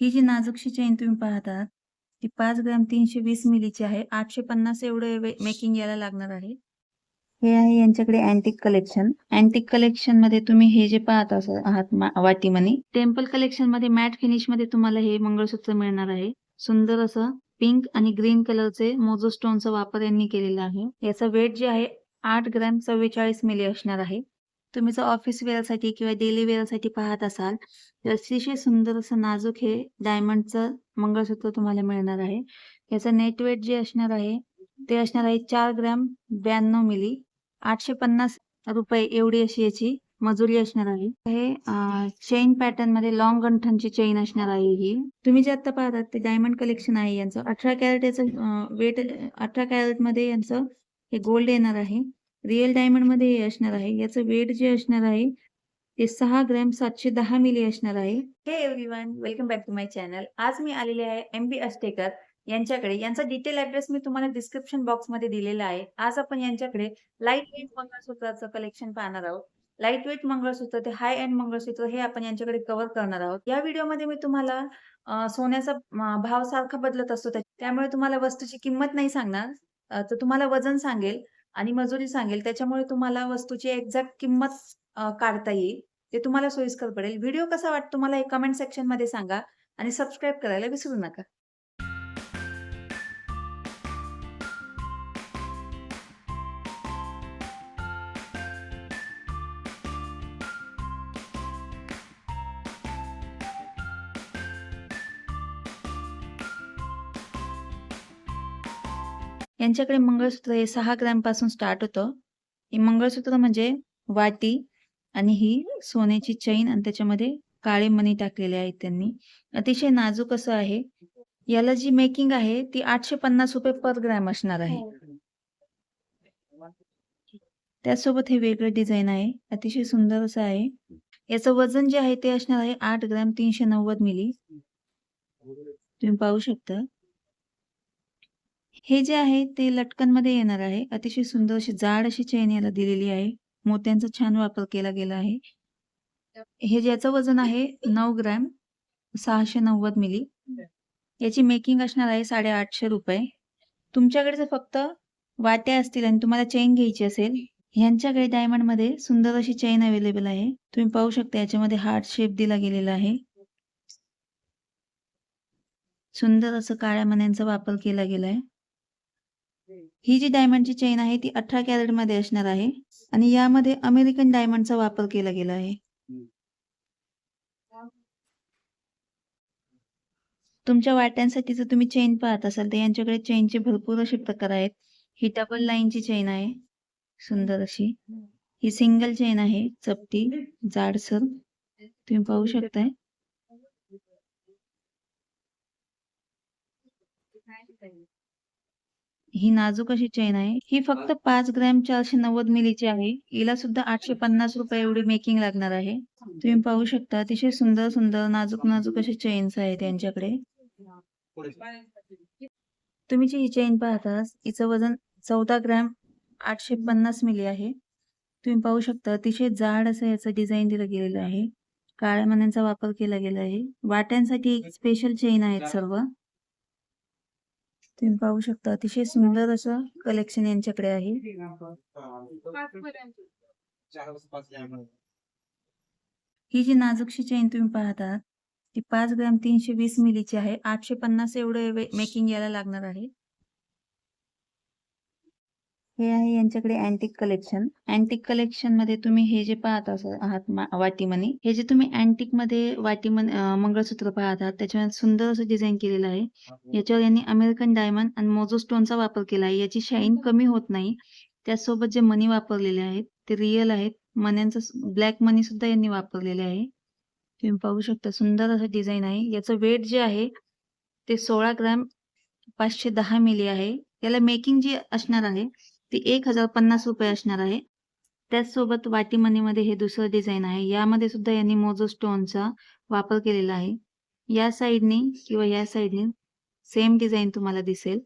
ही जी नाजूकशी chain तुम्ही पाहतात ती पाच ग्रॅम तीनशे वीस मिलीची आहे. आठशे पन्नास एवढे मेकिंग याला लागणार आहे. हे आहे यांच्याकडे अँटिक कलेक्शन अँटिक कलेक्शनमध्ये तुम्ही हे जे पाहत आहात वाटी मनी टेम्पल कलेक्शनमध्ये मॅट फिनिशमध्ये तुम्हाला हे मंगळसूत्र मिळणार आहे. सुंदर असं पिंक आणि ग्रीन कलरचे मोजो स्टोनचा वापर यांनी केलेला आहे. याचा वेट जे आहे आठ ग्रॅम चव्वेचाळीस मिली असणार आहे. तुम्ही जर ऑफिस वेअरसाठी किंवा डेली वेअरसाठी पाहत असाल तर अतिशय सुंदर असं नाजूक हे डायमंडचं मंगळसूत्र तुम्हाला मिळणार आहे. याचं नेट वेट जे असणार आहे ते असणार आहे चार ग्रॅम ब्याण्णव मिली आठशे पन्नास रुपये एवढी अशी याची मजुरी असणार आहे. हे चेन पॅटर्नमध्ये लॉंग गंठनची चेन असणार आहे ही. तुम्ही जे आता पाहतात ते डायमंड कलेक्शन आहे यांचं. अठरा कॅरेट याचं वेट अठरा कॅरेटमध्ये यांचं हे गोल्ड येणार आहे. रिअल डायमंडमध्ये हे असणार आहे. याचं वेट जे असणार आहे ते सहा ग्रॅम सातशे दहा मिली असणार आहे. हे everyone welcome back to my channel आज मी आलेले आहे एम बी अष्टेकर यांच्याकडे. यांचा डिटेल ऍड्रेस मी तुम्हाला डिस्क्रिप्शन बॉक्समध्ये दिलेला आहे. आज आपण यांच्याकडे लाइट वेट मंगळसूत्राचं कलेक्शन पाहणार आहोत. लाइट वेट मंगळसूत्र ते हाय एंड मंगळसूत्र हे आपण यांच्याकडे कव्हर करणार आहोत. या व्हिडिओमध्ये मी तुम्हाला सोन्याचा भाव सारखा बदलत असतो. त्यामुळे तुम्हाला वस्तूची किंमत नाही सांगणार. तर तुम्हाला वजन सांगेल. आणि मजुरी सांगेल. त्याच्यामुळे तुम्हाला वस्तूची एक्झॅक्ट किंमत काढता येईल. ते तुम्हाला सोयीस्कर पडेल. व्हिडिओ कसा वाटतो? मला एक कमेंट सेक्शनमध्ये सांगा. आणि सबस्क्राईब करायला विसरू नका. यांच्याकडे मंगळसूत्र हे सहा ग्रॅमपासून स्टार्ट होतं. हे मंगळसूत्र म्हणजे वाटी आणि ही सोन्याची चैन आणि त्याच्यामध्ये काळे मणी टाकलेले आहेत त्यांनी. अतिशय नाजूक असं आहे. याला जी मेकिंग आहे ती आठशे पन्नास रुपये पर ग्रॅम असणार आहे. त्यासोबत हे वेगळं डिझाईन आहे. अतिशय सुंदर असं आहे. याचं वजन जे आहे ते असणार आहे आठ ग्रॅम तीनशे नव्वद मिली तुम्ही पाहू शकता. हे जे आहे ते लटकनमध्ये येणार आहे. अतिशय सुंदर अशी जाड अशी चेन याला दिलेली आहे. मोत्यांचा छान वापर केला गेला आहे. हे ज्याचं वजन आहे नऊ ग्रॅम सहाशे नव्वद मिली. याची मेकिंग असणार आहे साडेआठशे रुपये. तुमच्याकडे जर फक्त वाट्या असतील आणि तुम्हाला चेन घ्यायची असेल ह्यांच्याकडे डायमंडमध्ये सुंदर अशी चेन अवेलेबल आहे. तुम्ही पाहू शकता याच्यामध्ये हार्ट शेप दिला गेलेला आहे. सुंदर असं काळ्या मण्यांचा वापर केला गेलाय. ही जी डायमंडची चेन आहे ती अठरा कॅरेटमध्ये असणार आहे आणि यामध्ये अमेरिकन डायमंडचा वापर केला गेला आहे. तुमच्या वाट्यांसाठी जर तुम्ही चेन पाहत असाल तर यांच्याकडे चेनचे भरपूर असे प्रकार आहेत. ही डबल लाईनची चेन आहे. सुंदर अशी. ही सिंगल चेन आहे. चपटी जाडसर. तुम्ही पाहू शकताय. ही नाजूक अशी चेन आहे. ही फक्त पाच ग्रॅम चारशे नव्वद मिलीची आहे. हिला सुद्धा आठशे पन्नास रुपये एवढी मेकिंग लागणार आहे. तुम्ही पाहू शकता अतिशय सुंदर सुंदर नाजूक नाजूक असे चेन्स आहेत त्यांच्याकडे. तुम्ही जी ही चेन पाहता हिचं वजन चौदा ग्रॅम आठशे पन्नास मिली आहे. तुम्ही पाहू शकता अतिशय जाड असं याचं डिझाईन दिलं गेलेलं आहे. काळ्या मण्यांचा वापर केला गेला आहे. वाट्यांसाठी एक स्पेशल चेन आहेत सर्व. तुम्ही पाहू शकता अतिशय सुंदर असं कलेक्शन यांच्याकडे आहे. ही जी नाजूकशी चेन तुम्ही पाहता ती पाच ग्रॅम तीनशे वीस मिलीची आहे. आठशे पन्नास एवढे मेकिंग याला लागणार आहे. हे आहे यांच्याकडे अँटिक कलेक्शन अँटिक कलेक्शनमध्ये तुम्ही हे जे पाहत आहात वाटीमनी वाटीमणी हे जे तुम्ही अँटिकमध्ये वाटीमन मंगळसूत्र पाहत आहात त्याच्यावर सुंदर असं डिझाईन केलेलं आहे. याच्यावर यांनी अमेरिकन डायमंड आणि मोजो स्टोनचा वापर केला आहे. याची शाईन कमी होत नाही. त्यासोबत जे मनी वापरलेले आहेत ते रिअल आहेत. मण्यांचा ब्लॅक मनी सुद्धा यांनी वापरलेले आहे. तुम्ही पाहू शकता सुंदर असं डिझाईन आहे. याचं वेट जे आहे ते सोळा ग्रॅम पाचशे दहा मिली आहे. याला मेकिंग जी असणार आहे ती एक हजार पन्नास रुपये असणार आहे. त्याचसोबत वाटी मनीमध्ये हे दुसरं डिझाईन आहे. यामध्ये सुद्धा यांनी मोजो स्टोनचा वापर केलेला आहे. या साईडने किंवा या साईडने सेम डिझाईन तुम्हाला दिसेल.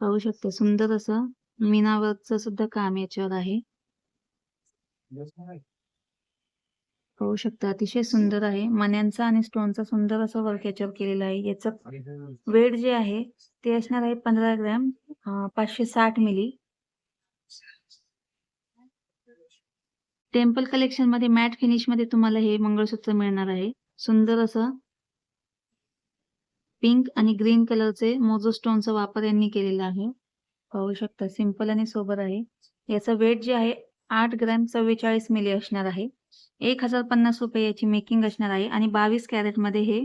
पाहू शकता सुंदर असं मीनावरच सुद्धा काम याच्यावर आहे. पाहू शकता अतिशय सुंदर आहे. मण्यांचा आणि स्टोनचा सुंदर असं वर्क याच्यावर केलेलं आहे. याचं वेट जे आहे ते असणार आहे पंधरा ग्रॅम पाचशे साठ मिली टेम्पल कलेक्शनमध्ये मॅट फिनिशमध्ये तुम्हाला हे मंगळसूत्र मिळणार आहे. सुंदर असं पिंक आणि ग्रीन कलरचे मोजो स्टोनचा वापर यांनी केलेला आहे. पाहू शकता सिंपल आणि सोबर आहे. याचा वेट जे आहे आठ ग्रॅम चव्वेचाळीस मिली असणार आहे. एक हजार पन्नास रुपये याची मेकिंग असणार आहे आणि बावीस कॅरेटमध्ये हे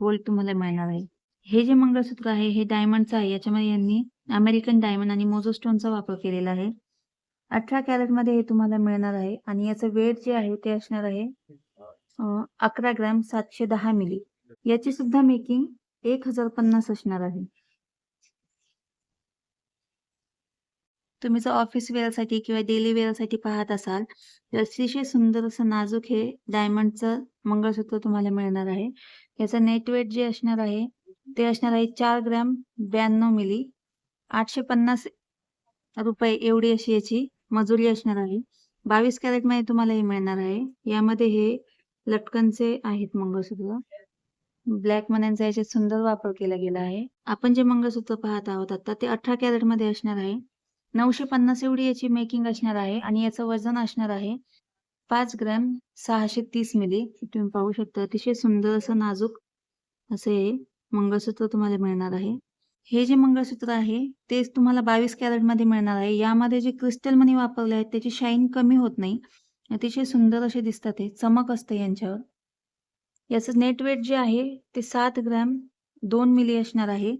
गोल्ड तुम्हाला मिळणार आहे. हे जे मंगळसूत्र आहे हे डायमंडचं आहे. याच्यामध्ये यांनी अमेरिकन डायमंड आणि मोजो स्टोनचा वापर केलेला आहे. अठरा कॅरेटमध्ये हे तुम्हाला मिळणार आहे. आणि याचं वेट जे आहे ते असणार आहे अकरा ग्रॅम सातशे दहा मिली. याची सुद्धा मेकिंग एक हजार पन्नास असणार आहे. तुम्ही जर ऑफिस वेअरसाठी किंवा डेली वेअरसाठी पाहत असाल तर अतिशय सुंदर असं नाजूक हे डायमंडचं मंगळसूत्र तुम्हाला मिळणार आहे. याचं नेट वेट जे असणार आहे ते असणार आहे चार ग्रॅम ब्याण्णव मिली. आठशे पन्नास रुपये एवढी अशी याची मजुरी असणार आहे. बावीस कॅरेटमध्ये तुम्हाला हे मिळणार आहे. यामध्ये हे लटकनचे आहेत मंगळसूत्र. ब्लॅक मण्यांचा याच्यात सुंदर वापर केला गेला आहे. आपण जे मंगळसूत्र पाहत आहोत आता ते अठरा कॅरेटमध्ये असणार आहे. नऊशे पन्नास एवढी याची मेकिंग असणार आहे आणि याचं वजन असणार आहे पाच ग्रॅम सहाशे तीस मिली. तुम्ही पाहू शकता अतिशय सुंदर असं नाजूक असे मंगळसूत्र तुम्हाला मिळणार आहे. हे जे मंगळसूत्र आहे तेच तुम्हाला बावीस कॅरेटमध्ये मिळणार आहे. यामध्ये जे क्रिस्टल मनी वापरले आहेत त्याची शाईन कमी होत नाही. अतिशय सुंदर असे दिसतात हे. चमक असते यांच्यावर. याचं नेट वेट जे आहे ते सात ग्रॅम दोन मिली असणार आहे.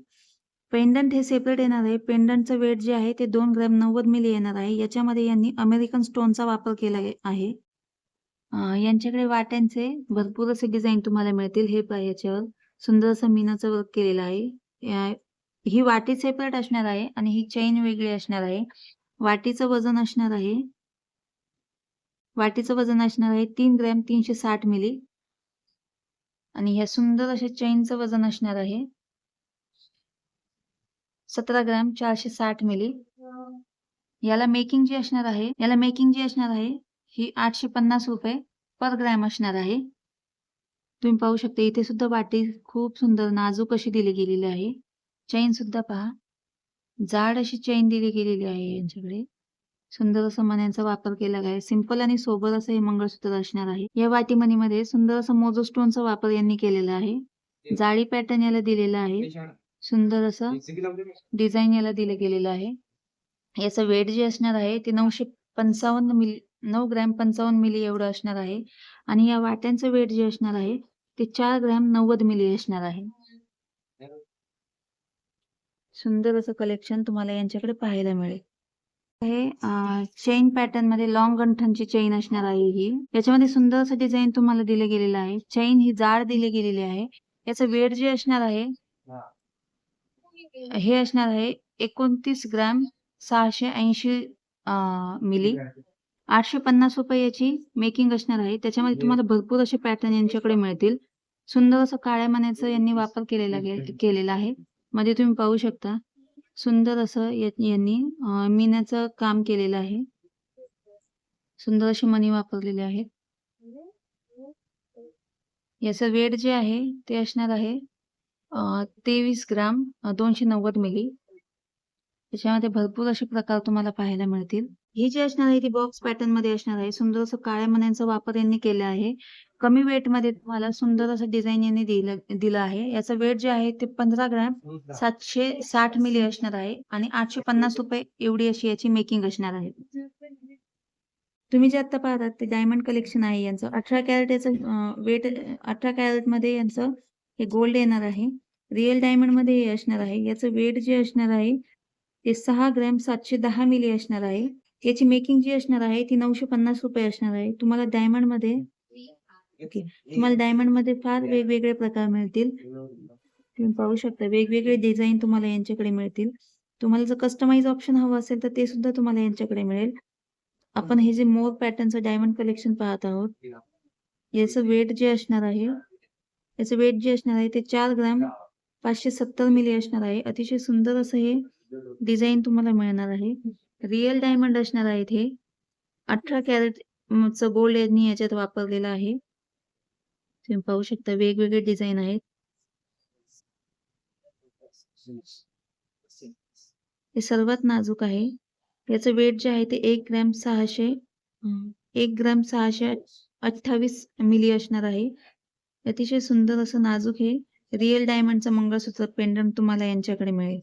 पेंडंट हे सेपरेट येणार आहे. पेंडंटचं वेट जे आहे ते दोन ग्रॅम नव्वद मिली येणार आहे. याच्यामध्ये यांनी अमेरिकन स्टोनचा वापर केला आहे. यांच्याकडे वाट्यांचे भरपूर असे डिझाईन तुम्हाला मिळतील. हे पहा याच्यावर. सुंदर असं मीनाचं वर्क केलेलं आहे. या- ही वाटी सेपरेट असणार आहे आणि ही चैन वेगळी असणार आहे. वाटीचं वजन असणार आहे. वाटीचं वजन असणार आहे तीन ग्रॅम तीनशे साठ मिली. आणि ह्या सुंदर अशा चेनचं वजन असणार आहे. सतरा ग्रॅम चारशे साठ मिली. याला मेकिंग जी असणार आहे याला मेकिंग जी असणार आहे ही आठशे पन्नास रुपये पर ग्रॅम असणार आहे. तुम्ही पाहू शकता इथे सुद्धा वाटी खूप सुंदर नाजूक अशी दिली गेलेली आहे. चैन सुद्धा पहा. जाड अशी चैन दिली गेलेली आहे यांच्याकडे. सुंदर असं मण्यांचा वापर केला आहे. सिंपल आणि सोबर असं हे मंगळसूत्र असणार आहे. या वाटीमणीमध्ये सुंदर असं मोजो स्टोनचा वापर यांनी केलेला आहे. जाळी पॅटर्न याला दिलेला आहे. सुंदर असं डिझाईन याला दिलं गेलेलं आहे. याचं वेट जे असणार आहे ते नऊशे पंचावन्न मिली नऊ ग्रॅम पंचावन्न मिली एवढं असणार आहे. आणि या वाट्यांचं वेट जे असणार आहे ते चार ग्रॅम नव्वद मिली असणार आहे. सुंदर असं कलेक्शन तुम्हाला यांच्याकडे पाहायला मिळेल. हे चेन पॅटर्नमध्ये लॉंग गंठनची चेन असणार आहे ही. याच्यामध्ये सुंदर असं डिझाईन तुम्हाला दिले गेलेलं आहे. चेन ही जाड दिली गेलेली आहे. याचं वेट जे असणार आहे हे असणार आहे एकोणतीस ग्रॅम सहाशे ऐंशी मिली. आठशे पन्नास रुपये याची मेकिंग असणार आहे. त्याच्यामध्ये तुम्हाला भरपूर असे पॅटर्न यांच्याकडे मिळतील. सुंदर असं काळ्या मण्याचं यांनी वापर केलेला केलेला आहे. मध्ये तुम्ही पाहू शकता सुंदर असं यांनी अं, मीनाचं काम केलेलं आहे. सुंदर अशी मणी वापरलेले आहेत याचं वेट जे आहे ते असणार आहे तेवीस ग्राम दोनशे नव्वद मिली. त्याच्यामध्ये भरपूर असे प्रकार तुम्हाला पाहायला मिळतील. ही जी असणार आहे ती बॉक्स पॅटर्नमध्ये असणार आहे. सुंदर असं काळ्या मण्यांचा वापर यांनी केला आहे. कमी वेटमध्ये तुम्हाला सुंदर असं डिझाईन यांनी दिलं दिलं आहे. याचं वेट जे आहे ते पंधरा ग्रॅम सातशे साठ मिली असणार आहे आणि आठशे पन्नास रुपये एवढी अशी याची मेकिंग असणार आहे. तुम्ही जे आता पाहतात ते डायमंड कलेक्शन आहे यांचं. अठरा कॅरेट याचं वेट अठरा कॅरेटमध्ये यांचं हे गोल्ड येणार आहे. रिअल डायमंडमध्ये हे असणार आहे. याचं वेट जे असणार आहे ते सहा ग्रॅम सातशे दहा मिली असणार आहे. याची मेकिंग जी असणार आहे ती नऊशे पन्नास रुपये असणार आहे. तुम्हाला डायमंडमध्ये ओके तुम्हाला डायमंडमध्ये फार वेगवेगळे प्रकार मिळतील. तुम्ही पाहू शकता वेगवेगळे डिझाईन तुम्हाला यांच्याकडे मिळतील. तुम्हाला जर कस्टमाइज ऑप्शन हवं असेल तर ते सुद्धा तुम्हाला यांच्याकडे मिळेल. आपण हे जे मोर पॅटर्नचं डायमंड कलेक्शन पाहत आहोत याचं वेट जे असणार आहे याचं वेट जे असणार आहे ते चार ग्रॅम पाचशे सत्तर मिली असणार आहे. अतिशय सुंदर असं हे डिझाईन तुम्हाला मिळणार आहे. रिअल डायमंड असणार आहेत हे. अठरा कॅरेट च गोल्ड यांनी याच्यात वापरलेलं आहे. तुम्ही पाहू शकता वेगवेगळे डिझाईन आहेत. हे सर्वात नाजूक आहे. याचं वेट जे आहे ते एक ग्रॅम सहाशे एक ग्रॅम सहाशे अठ्ठावीस मिली असणार आहे. अतिशय सुंदर असं नाजूक हे रिअल डायमंडचं मंगळसूत्र पेंडंट तुम्हाला यांच्याकडे मिळेल.